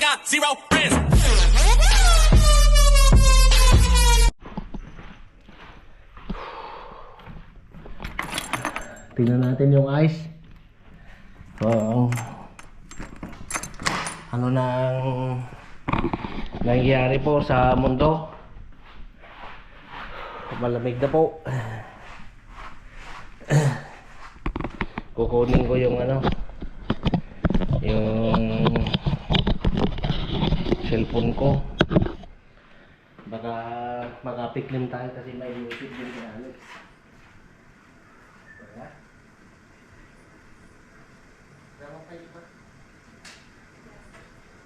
got zero friends. Tingnan natin yung ice. Oo. Ano nang nangyayari po sa mundo? Malamig na po. Kukunin ko yung ano yung cellphone ko. Baka makapiklim tayo kasi may YouTube din Alex. Wala. Kaya mo kayo ba?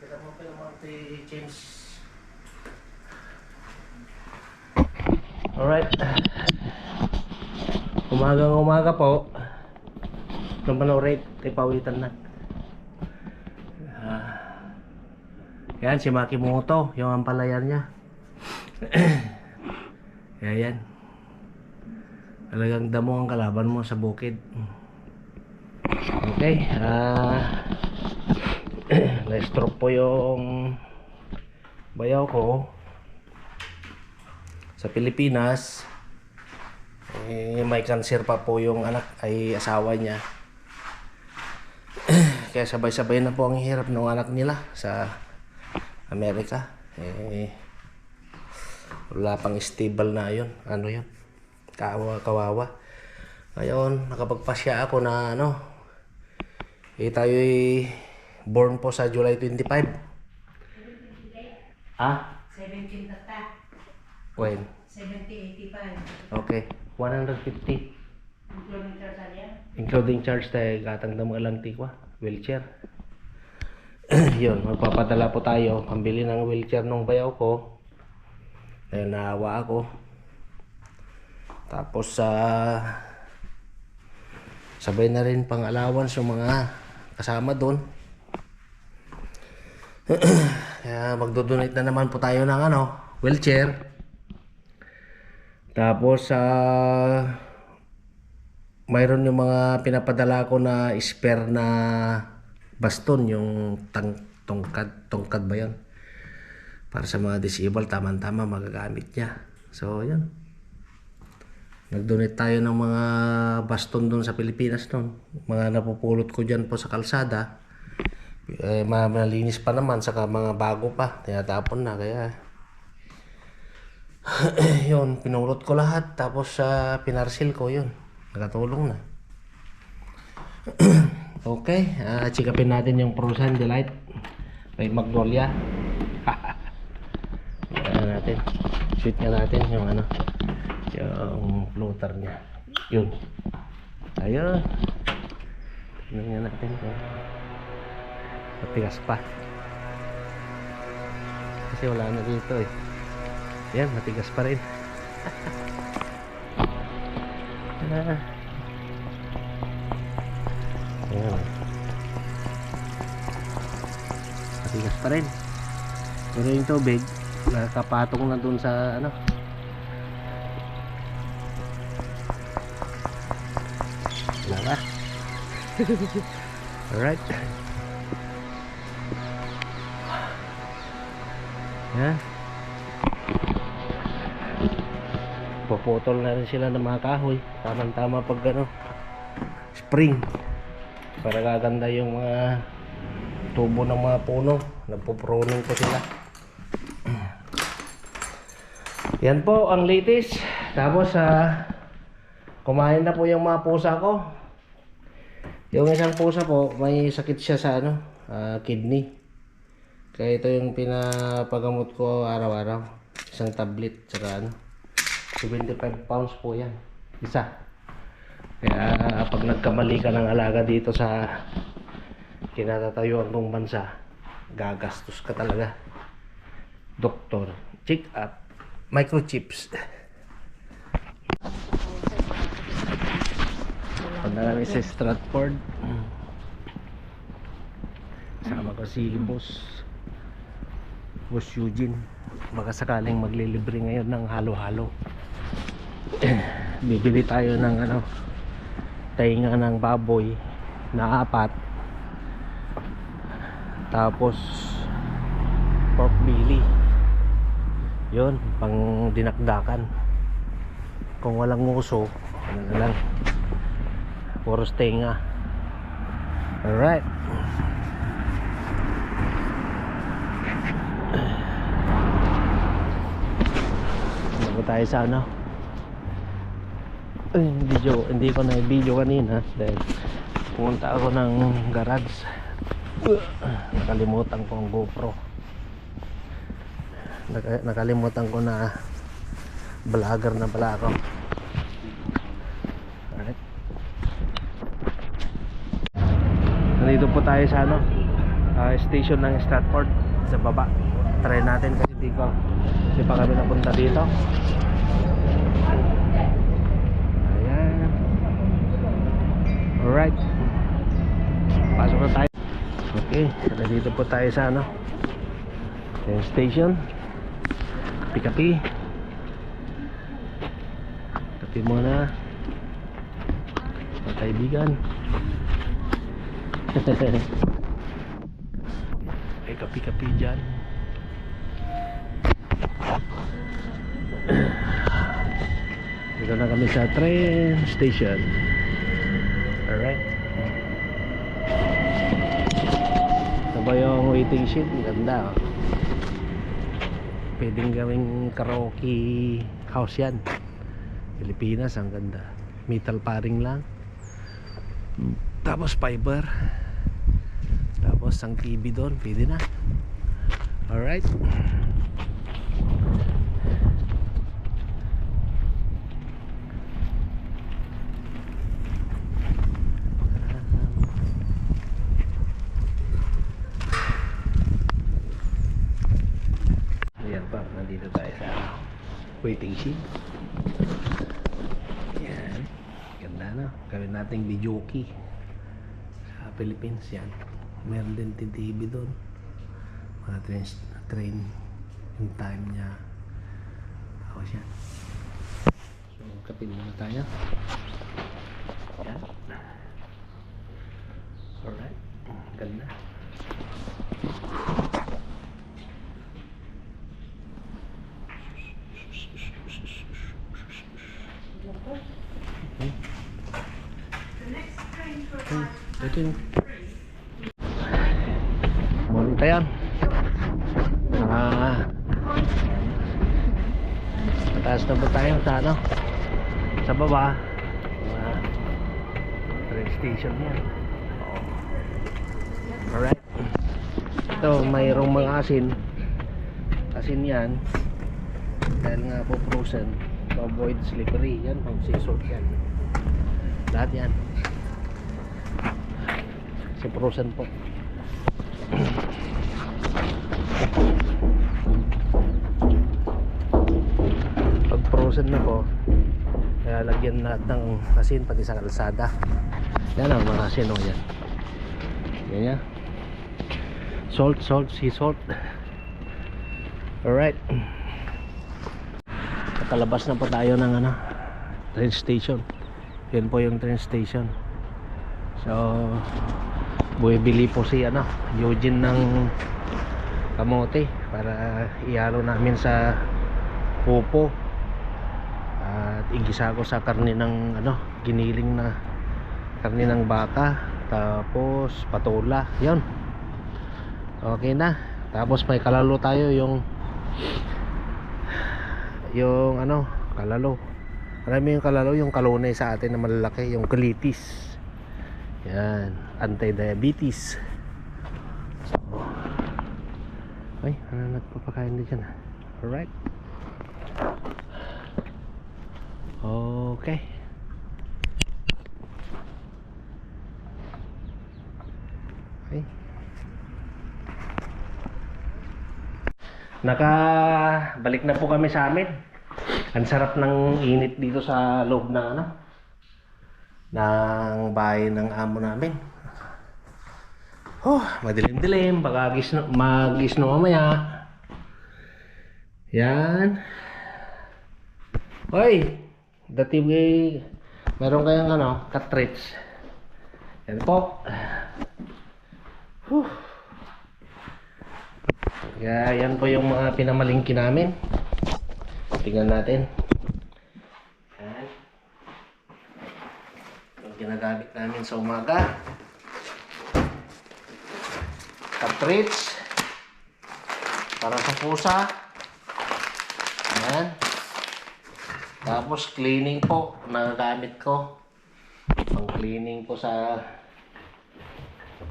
Kaya mo kayo mag-change. Alright. Umaga po. Naman rate, ipawitan na. Yan, si Makimoto, yung ampalayan niya. Kaya yan. Talagang damo ang kalaban mo sa bukid. Okay. Ah. na-stroke po yung bayaw ko sa Pilipinas. Eh, may cancer pa po yung anak ay asawa niya. Kaya sabay-sabay na po ang hirap ng anak nila sa Amerika. Eh, wala pang stable na yun. Ano yun? Kawa, kawawa. Ngayon, nakapagpasya ako na ano, eh tayo'y born po sa July 25. Ah? 17 tata. When? 70, 85. Okay. 150. Including Tarsalia. Including charge tayo gatang damo lang tikwa. Wheelchair. Yun, magpapadala po tayo. Pambili ng wheelchair nung bayaw ko. Dahil naawa ako. Tapos sa sabay na rin pang allowance yung mga kasama doon. Kaya magdodonate na naman po tayo ng ano, wheelchair. Tapos sa mayroon yung mga pinapadala ko na spare na baston, yung tang tongkad, tongkad ba yun? Para sa mga disabled, tama-tama magagamit niya. So, yun. Nag-donate tayo ng mga baston doon sa Pilipinas noon. Mga napupulot ko dyan po sa kalsada. Eh, ma- malinis pa naman, saka mga bago pa. Tinatapon na, kaya yun, pinulot ko lahat. Tapos sa pinarsil ko, yun. Nakatulong na. okay, uh, chikapin natin yung Frozen Delight. May Magnolia. Ano natin. Shoot nga natin yung ano. Yung floater niya. Yun. Ayun. Tingnan nga natin matigas pa. Kasi wala na dito eh. Yan, matigas pa rin. Ah. Ayan. Matigas pa rin. Pero yung tubig, nakapatong na dun sa ano. Wala ba? Alright. Yan. Popotol na rin sila ng mga kahoy. Tamang-tama pag ano, spring. Para gaganda yung mga tubo ng mga puno. Nagpo-pruning ko sila. Yan po ang latest. Tapos sa kumain na po yung mga pusa ko. Yung isang pusa po, may sakit siya sa ano, ah, kidney. Kaya ito yung pinapagamot ko araw-araw. Isang tablet, tsaka ano. 75 pounds po yan. Isa. Kaya pag nagkamali ka ng alaga dito sa kinatatayuan kong bansa, gagastos ka talaga. Doktor, check up, microchips. Punta namin sa Stratford. Sama ko si Boss Boss Eugene. Baka sakaling maglilibre ngayon ng halo-halo. Bibili tayo ng ano tainga ng baboy na apat. Tapos pork belly. Yun, pang dinakdakan. Kung walang nguso, ano na lang. Puro tenga. Alright. Bago tayo sa ano? Ay, video, hindi ko na video kanina dahil pumunta ako ng garage. Nakalimutan ko ang GoPro. Naka- nakalimutan ko na vlogger na pala ako. Alright. Nandito po tayo sa ano? ah, station ng Stratford sa baba. Try natin kasi di ko hindi pa kami napunta dito. Ayan. Alright. Pasok na tayo. Okay, nandito po tayo sa ano? Train station. Kapi-kapi. Kapi muna. Mga kaibigan. May kapi-kapi dyan. Dito na kami sa train station. Ba yung waiting shed? Ganda oh. Pwedeng gawing karaoke house yan. Pilipinas, ang ganda. Metal paring lang. Tapos fiber. Tapos ang TV doon, pwede na. Alright. Ayan pa, nandito tayo sa waiting shed. Ayan. Ganda na. Gawin nating videoke. Sa Philippines yan. Meron din TV doon. Mga train, train yung time niya. Ako siya. So, kapin muna tayo. Ayan. Alright. Ganda. Ito Tayo. Ah. Mataas na ba tayo sa ano? Sa baba. Ah. Train station yan. Oo. Alright. Ito, mayroong mga asin. Asin yan. Dahil nga po frozen. To avoid slippery. Yan, pang sea salt yan. Lahat yan. Sa frozen po. Pag frozen na po, kaya lagyan lahat ng asin pati sa kalsada. Yan ang mga asin o yan. Yan yan. Salt, salt, sea salt. Alright. Kakalabas na po tayo ng ano, train station. Yan po yung train station. So, buibili po si ano, Eugene ng kamote para ihalo namin sa pupo. At igisa ko sa karne ng ano, giniling na karne ng baka. Tapos patula. Yon. Okay na. Tapos may kalalo tayo yung yung ano, kalalo. Marami yung kalalo, yung kalunay sa atin na malalaki, yung colitis. Yan, anti-diabetes. So, ay, ano nagpapakain din dyan? Alright. Okay. Okay. Naka balik na po kami sa amin. Ang sarap ng init dito sa loob ng ano ng bahay ng amo namin. Oh, madilim-dilim, baka gisno, magisno mamaya. Yan. Hoy, dati may meron kayong ano, cartridge. Yan po. Whew. Kaya yan po yung mga pinamalingki namin. Tingnan natin. Yan. Yung ginagamit namin sa umaga. Cartridge. Para sa pusa. Yan. Tapos cleaning po. Nagagamit ko. Pang cleaning po sa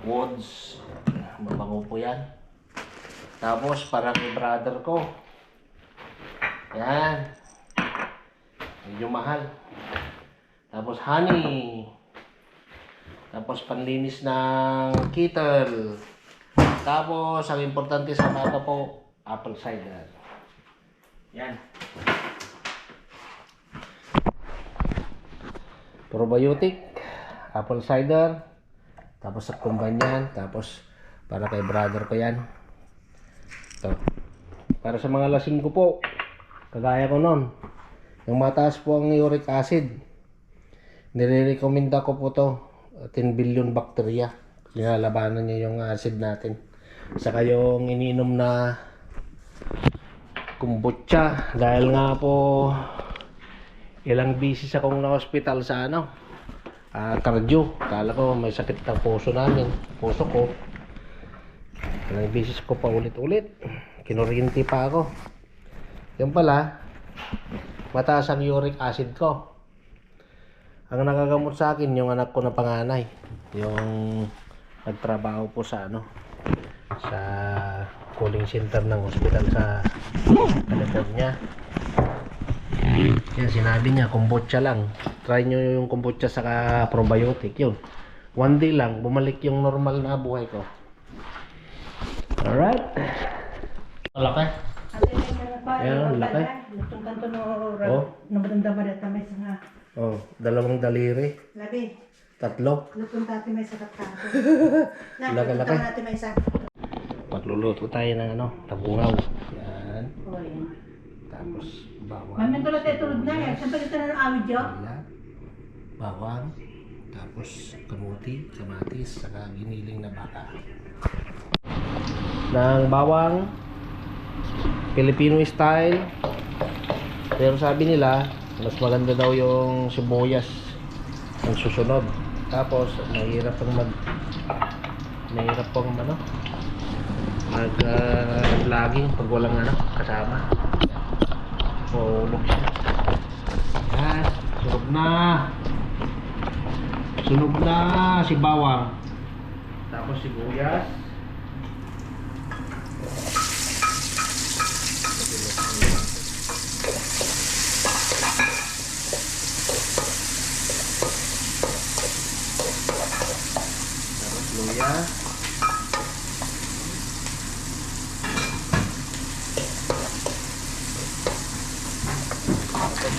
woods. Mabango po yan. Tapos parang brother ko. Yan. Medyo mahal. Tapos honey. Tapos panlinis ng kettle. Tapos ang importante sa mata po, apple cider. Yan. Probiotic, apple cider, tapos sa kumbanyan, tapos para kay brother ko yan. Ito. Para sa mga lasing ko po, kagaya ko nun, yung mataas po ang uric acid, nire-recommenda ko po to 10 billion bacteria. Linalabanan niya yung acid natin. Saka yung iniinom na kombucha dahil nga po ilang bisis akong na-hospital sa ano ah cardio. Kala ko may sakit ng puso namin. Puso ko. Ilang bisis ko pa ulit-ulit. Kinuryente pa ako. Yan pala, mataas ang uric acid ko. Ang nagagamot sa akin, yung anak ko na panganay. Yung nagtrabaho po sa ano, sa cooling center ng hospital sa California. Yan, sinabi niya, kombucha lang. Try nyo yung kombucha sa probiotic. Yun. One day lang, bumalik yung normal na buhay ko. Alright. Malaki. Ayan, laki. Oh. Oh, dalawang daliri. labi. Tatlo. Lutong dati may sa kato. Na, Laki, laki. lutong natin may sa. Magluluto tayo ng ano, tabungaw. Yan. Tapos bawang. Mamin ko lang tayo tulog na yan. Siyempre ito na ng awid. Wala. Bawang. Tapos kamuti, kamatis, saka giniling na baka. Ng bawang. Filipino style. Pero sabi nila, mas maganda daw yung sibuyas ang susunod. Tapos, mahirap pang mag mahirap pang ano mag uh, vlogging pag walang ano kasama. Tulog siya. Yan, sunog na. Sunog na si bawang. Tapos sibuyas. Tapos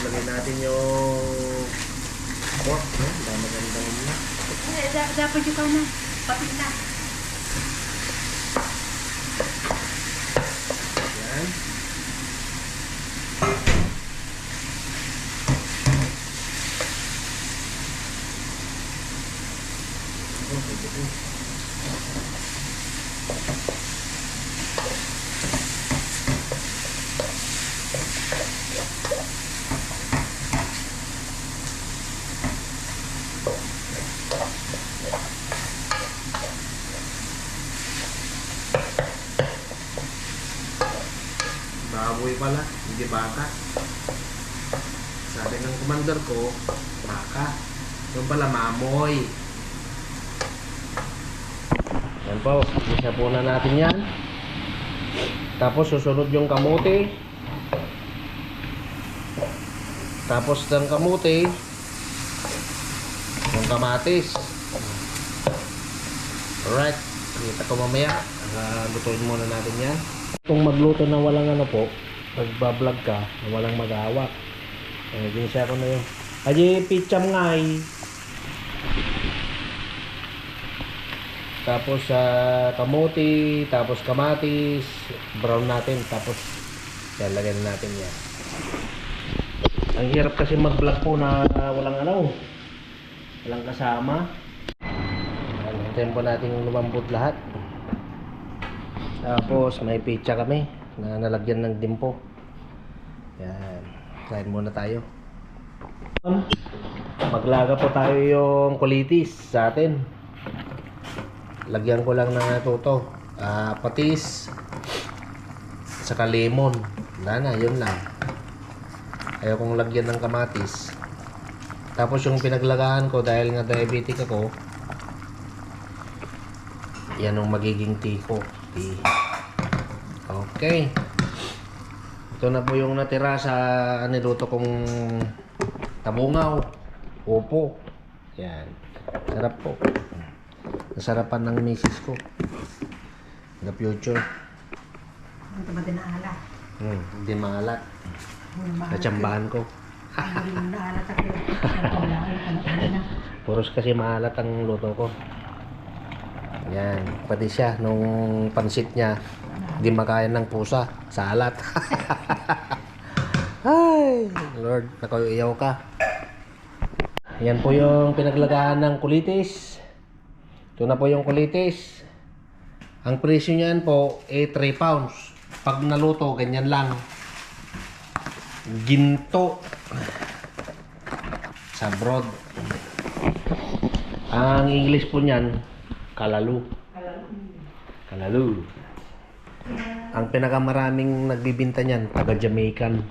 lagay natin yung pork, no? Na. Eh, da- Dapat yung ka na. Papit na. Yan. Baboy pala, hindi baka. Sabi ng commander ko, baka. Yung pala mamoy. Yan po, isa po na natin yan. Tapos susunod yung kamote. Tapos ng kamote, yung kamatis. Alright, kita ko mamaya. Uh, lutuin muna natin yan. Kung magluto na walang ano po, magbablog ka, na walang mag-awak. Eh, ginisya ko na yun. Aji, picham ngay. Tapos sa kamote, tapos kamatis, brown natin, tapos lalagyan natin yan. Ang hirap kasi mag-vlog po na walang ano, walang kasama. Hintayin po natin lumambot lahat. Tapos may pizza kami na nalagyan ng dimpo. Yan. Kain muna tayo. Maglaga po tayo yung kulitis sa atin. Lagyan ko lang ng tuto. Ah, patis. Saka lemon. Wala na, yun lang. Ayaw kong lagyan ng kamatis. Tapos yung pinaglagahan ko dahil nga diabetic ako, yan ang magiging tea ko. Tea. Okay. Ito na po yung natira sa niluto kong tabungaw. Opo. Yan. Sarap po. Nasarapan ng misis ko. The future. Ito ba din naala? Hmm, hindi maalat. Maalat. Natsambahan ko. Hindi. Puros kasi maalat ang luto ko. Yan. Pati siya, nung pansit niya, hindi makain ng pusa. Sa alat. Ay, Lord, nakauiyaw ka. Yan po yung pinaglagahan ng kulitis. Ito na po yung kulitis. Ang presyo niyan po, eh 3 pounds. Pag naluto, ganyan lang. Ginto. Sa broad. Ang English po niyan, kalalu. Kalalu. Ang pinakamaraming nagbibinta niyan, taga Jamaican.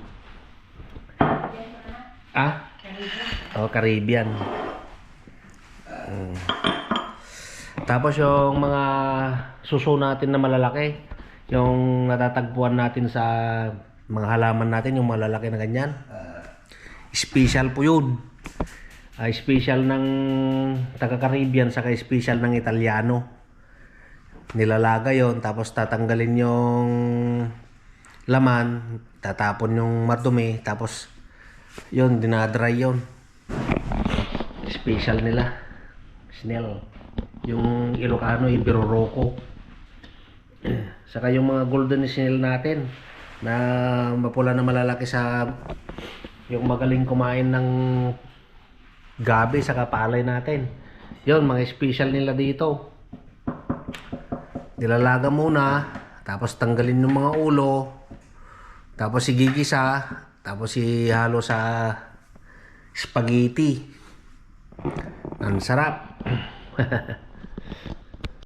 Ah? Oh, Caribbean. Mm. Tapos yung mga suso natin na malalaki, yung natatagpuan natin sa mga halaman natin, yung malalaki na ganyan. Special po yun. Ah, special ng taga-Caribbean saka special ng Italiano. Nilalaga yon tapos tatanggalin yung laman, tatapon yung marumi, tapos yon dinadry yon. Special nila. Snail. Yung Ilocano, Ibiroroko. Saka yung mga golden snail natin na mapula na malalaki sa yung magaling kumain ng gabi sa kapalay natin. Yon mga special nila dito. Nilalaga muna, tapos tanggalin yung mga ulo, tapos igigisa, tapos ihalo sa spaghetti. Ang sarap.